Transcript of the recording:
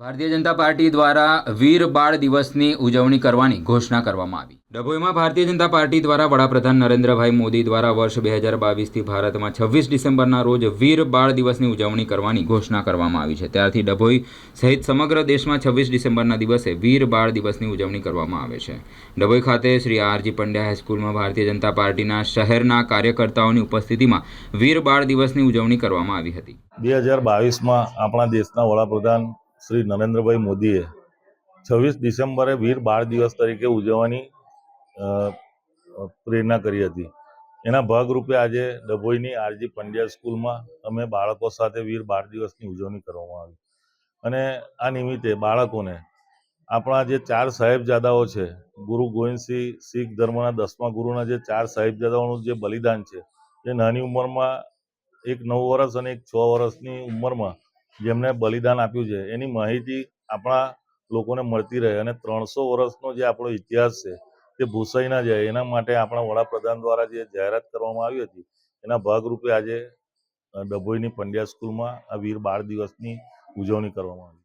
Bharatiya Janata party દ્વારા વીર બાળ દિવસની ઉજવણી કરવાની ઘોષણા કરવામાં આવી. ડભોઈમાં ભારતીય જનતા પાર્ટી દ્વારા વડાપ્રધાન નરેન્દ્રભાઈ મોદી દ્વારા વર્ષ બે હજાર બાવીસથી ભારતમાં છવ્વીસ ડિસેમ્બરના રોજ વીર બાળ દિવસની ઉજવણી કરવાની ઘોષણા કરવામાં આવી છે. ત્યારથી ડભોઈ સહિત સમગ્ર દેશમાં છવ્વીસ ડિસેમ્બરના દિવસે વીર બાળ દિવસની ઉજવણી કરવામાં આવે છે. ડભોઈ ખાતે શ્રી આરજી પંડ્યા હાઈસ્કૂલમાં ભારતીય જનતા પાર્ટીના શહેરના કાર્યકર્તાઓની ઉપસ્થિતિમાં વીર બાળ દિવસની ઉજવણી કરવામાં આવી હતી. બે હજાર બાવીસમાં આપણા દેશના વડાપ્રધાન શ્રી નરેન્દ્રભાઈ મોદીએ છવ્વીસ ડિસેમ્બરે વીર બાળ દિવસ તરીકે ઉજવવાની પ્રેરણા કરી હતી. એના ભાગરૂપે આજે ડભોઈની આરજી પંડ્યા સ્કૂલમાં અમે બાળકો સાથે વીર બાળ દિવસની ઉજવણી કરવામાં આવી. અને આ નિમિત્તે બાળકોને આપણા જે ચાર સાહેબજાદાઓ છે, ગુરુ ગોવિંદસિંહ શીખ ધર્મના દસમા ગુરુના જે ચાર સાહેબજાદાઓનું જે બલિદાન છે, એ નાની ઉંમરમાં એક નવ વર્ષ અને એક છ વર્ષની ઉંમરમાં જેમને બલિદાન આપ્યું છે, એની માહિતી આપણા લોકોને મળતી રહે અને ત્રણસો વર્ષનો જે આપણો ઇતિહાસ છે, તે ભૂસાઈ ના જાય. એના માટે આપણા વડાપ્રધાન દ્વારા જે જાહેરાત કરવામાં આવી હતી, એના ભાગરૂપે આજે ડભોઈની પંડ્યા સ્કૂલમાં આ વીર બાળ દિવસની ઉજવણી કરવામાં આવી.